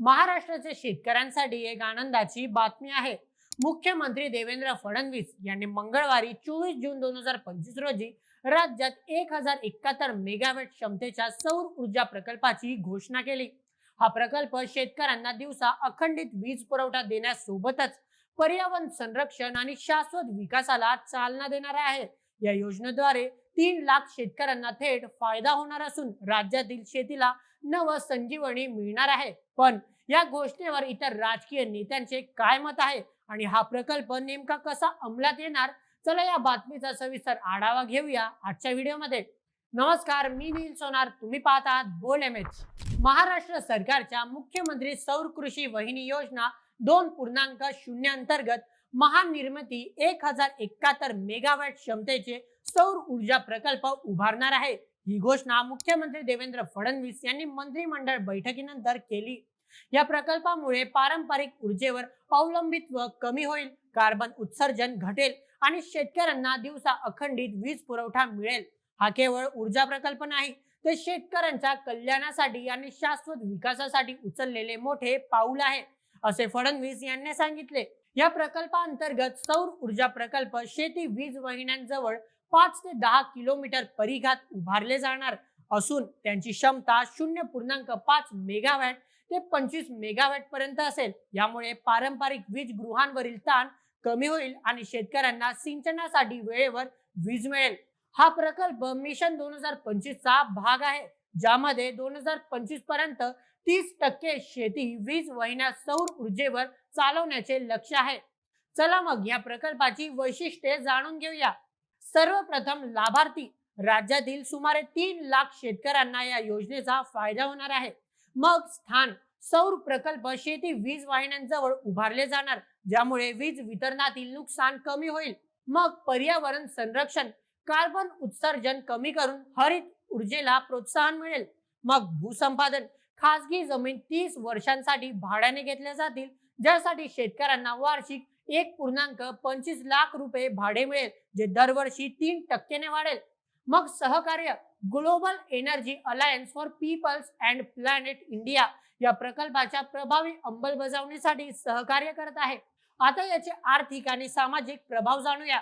महाराष्ट्राच्या शेतकऱ्यांसाठी एक आनंदाची बातमी आहे. मुख्यमंत्री देवेंद्र फडणवीस यांनी मंगळवारी चोवीस जून दोन हजार पंचवीस रोजी राज्यात एक हजार एकाहत्तर मेगावॅट क्षमतेच्या सौर ऊर्जा प्रकल्पाची घोषणा केली. हा प्रकल्प शेतकऱ्यांना दिवसा अखंडित वीज पुरवठा देण्यासोबतच पर्यावरण संरक्षण आणि शाश्वत विकासाला चालना देणार आहे. या योजनेद्वारे तीन लाख शेतकऱ्यांना थेट फायदा होणार असून राज्यातील शेतीला नव संजीवनी मिळणार आहे. पण या घोषणेवर इतर राजकीय नेत्यांचे काय मत आहे? आणि हा प्रकल्प नेमका कसा अंमलात येणार? चला या बातमीचा सविस्तर आढावा घेऊया आजच्या व्हिडिओमध्ये. नमस्कार मी नील सोनार. तुम्ही पाहत आहात बोल एम एच. महाराष्ट्र सरकारच्या मुख्यमंत्री सौर कृषी वहिनी योजना दोन पूर्णांक शून्य अंतर्गत महानिर्मिती एक हजार एकाहत्तर मेगावॅट क्षमतेचे सौर ऊर्जा प्रकल्प उभारणार आहे. ही घोषणा मुख्यमंत्री देवेंद्र फडणवीस यांनी मंत्रिमंडळ बैठकीनंतर केली. या प्रकल्पामुळे पारंपरिक ऊर्जेवर अवलंबित्व कमी होईल कार्बन उत्सर्जन घटेल आणि शेतकऱ्यांना दिवसा अखंडित वीज पुरवठा मिळेल. हा केवळ ऊर्जा प्रकल्प नाही ते शेतकऱ्यांच्या कल्याणासाठी आणि शाश्वत विकासासाठी उचललेले मोठे पाऊल आहे असे फडणवीस यांनी सांगितले. या प्रकल्पाअंतर्गत सौर ऊर्जा प्रकल्प शेती वीज वाहिन्यांजवळ पाच ते दहा किलोमीटर परिघात उभारले जाणार असून त्यांची क्षमता शून्य पूर्णांक पाच मेगावॅट ते पंचवीस मेगावॅट पर्यंत असेल. यामुळे पारंपरिक वीज गृहांवरील ताण कमी होईल आणि शेतकऱ्यांना सिंचनासाठी वेळेवर वीज मिळेल. हा प्रकल्प मिशन दोन हजार पंचवीस चा भाग आहे ज्यामध्ये दोन हजार पंचवीसपर्यंत तीस टक्के शेती वीज वहिन्या सौर ऊर्जेवर चालवण्याचे लक्ष आहे. चला मग या प्रकल्पाची वैशिष्ट्ये जाणून घेऊया. सर्वप्रथम लाभार्थी. राज्यातील सुमारे तीन लाख शेतकऱ्यांना या योजनेचा फायदा होणार आहे. मग स्थान. सौर प्रकल्प शेती वीज वाहिन्यांजवळ उभारले जाणार ज्यामुळे वीज वितरणातील नुकसान कमी होईल. मग पर्यावरण संरक्षण. कार्बन उत्सर्जन कमी करून हरित ऊर्जेला प्रोत्साहन मिळेल. मग भूसंपादन. खासगी जमीन तीस वर्षांसाठी भाड्याने घेतल्या जातील. ज्यासाठी शेतकऱ्यांना वार्षिक एक पूर्णांक पंचवीस लाख रुपये भाडे मिळेल जे दरवर्षी तीन टक्क्याने वाढेल. मग सहकार्य global energy alliance for peoples and planet India या प्रकल्पाच्या प्रभावी अंमलबजावणीसाठी सहकार्य करत आहे. आता याचे आर्थिक आणि सामाजिक प्रभाव जाणूया.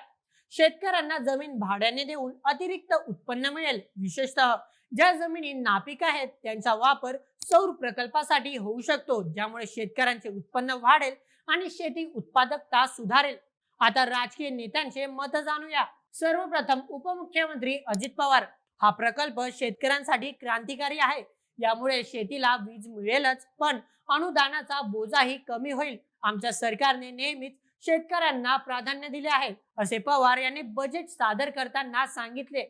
शेतकऱ्यांना जमीन भाड्याने देऊन अतिरिक्त उत्पन्न मिळेल विशेषतः ज्या जमिनी नापीक आहेत त्यांचा वापर सौर प्रकल्पासाठी होऊ शकतो ज्यामुळे शेतकऱ्यांचे उत्पन्न वाढेल आणि शेती उत्पादकता सुधारेल. आता राजकीय नेत्यांचे मत जाणूया. सर्वप्रथम उपमुख्यमंत्री अजित पवार. हा प्रकल्प शेतकऱ्यांसाठी क्रांतिकारी आहे. यामुळे शेतीला वीज मिळेलच पण अनुदानाचा बोजाही कमी होईल. आमच्या सरकारने नेहमीच शेतकऱ्यांना प्राधान्य दिले आहे असे पवार यांनी बजेट सादर करताना सांगितले.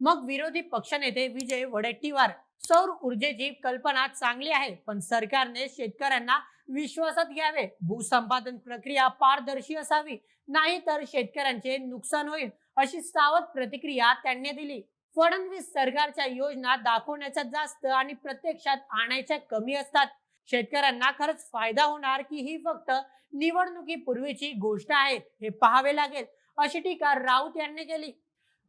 मग विरोधी पक्षनेते विजय वडेट्टीवार सौर ऊर्जेची कल्पना चांगली आहे पण सरकारने शेतकऱ्यांना विश्वासात घ्यावे. भूसंपादन प्रक्रिया पारदर्शी असावी नाही तर शेतकऱ्यांचे नुकसान होईल अशी सावध प्रतिक्रिया त्यांनी दिली. फडणवीस सरकारच्या योजना दाखवण्याच्या जास्त आणि प्रत्यक्षात आणायच्या कमी असतात. शेतकऱ्यांना खरंच फायदा होणार की ही फक्त निवडणुकीपूर्वीची गोष्ट आहे हे पाहावे लागेल अशी टीका राऊत यांनी केली.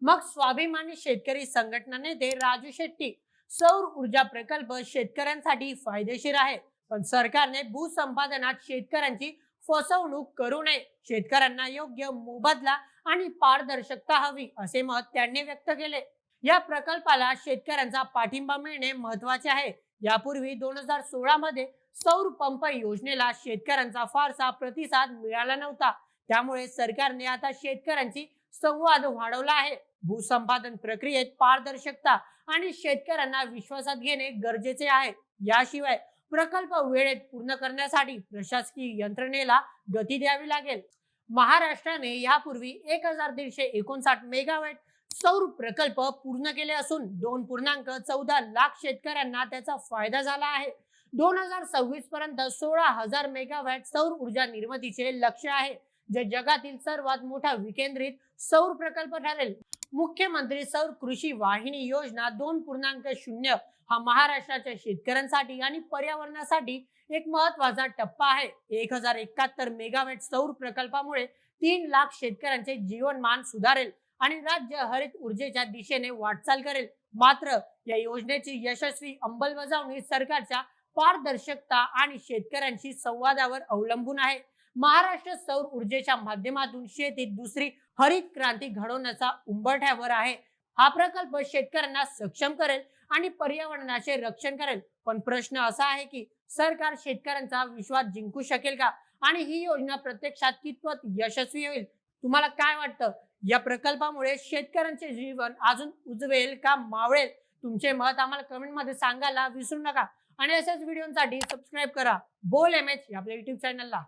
मग स्वाभिमानी शेतकरी संघटना नेते राजू शेट्टी सौर ऊर्जा प्रकल्प शेतकऱ्यांसाठी फायदेशीर आहे. पण सरकारने भूसंपादनात शेतकऱ्यांची फसवणूक करू नये. शेतकऱ्यांना योग्य मोबदला आणि पारदर्शकता हवी असे मत त्यांनी व्यक्त केले. या प्रकल्पाला शेतकऱ्यांचा पाठिंबा मिळणे महत्त्वाचे आहे. यापूर्वी दोन हजार सोळा मध्ये सौर पंप योजनेला शेतकऱ्यांचा फारसा प्रतिसाद मिळाला नव्हता. त्यामुळे सरकारने आता शेतकऱ्यांची संवाद वाढवला आहे. भूसंपादन प्रक्रियेत पारदर्शकता आणि शेतकऱ्यांना विश्वासात घेणे गरजेचे आहे. याशिवाय प्रकल्प वेळेत पूर्ण करण्यासाठी प्रशासकीय यंत्रणेला गती द्यावी लागेल. महाराष्ट्राने यापूर्वी एक हजार दीडशे एकोणसाठ मेगावॅट सौर प्रकल्प पूर्ण केले असून दोन पूर्णांक चौदा लाख शेतकऱ्यांना त्याचा फायदा झाला आहे. दोन हजार सव्वीस पर्यंत सोळा हजार मेगावॅट सौर ऊर्जा निर्मितीचे लक्ष आहे. जे जगातील सर्वात मोठा विकेंद्रित सौर प्रकल्प ठरेल. मुख्यमंत्री सौर कृषी वाहिनी योजना दोन पूर्णांक शून्य हा महाराष्ट्राच्या शेतकऱ्यांसाठी आणि पर्यावरणासाठी एक महत्त्वाचा टप्पा आहे. एक हजार एकाहत्तर मेगावॅट सौर प्रकल्पामुळे तीन लाख शेतकऱ्यांचे जीवनमान सुधारेल आणि राज्य हरित ऊर्जेच्या दिशेने वाटचाल करेल. मात्र या योजनेची यशस्वी अंमलबजावणी सरकारच्या पारदर्शकता आणि शेतकऱ्यांशी संवादावर अवलंबून आहे. महाराष्ट्र सौर ऊर्जेच्या माध्यमातून शेतीत दुसरी हरित क्रांती घडवण्याचा उंबरठ्यावर आहे. हा प्रकल्प शेतकऱ्यांना सक्षम करेल आणि पर्यावरणाचे रक्षण करेल. पण प्रश्न असा आहे की सरकार शेतकऱ्यांचा विश्वास जिंकू शकेल का? आणि ही योजना प्रत्यक्षात कितपत यशस्वी होईल? तुम्हाला काय वाटतं? या प्रकल्पामुळे शेतकऱ्यांचे जीवन अजून उजवेल का मावळेल? तुमचे मत आम्हाला कमेंटमध्ये सांगायला विसरू नका. आणि अशाच व्हिडिओसाठी सबस्क्राईब करा. बोल एम एच आपल्या युट्यूब चॅनलला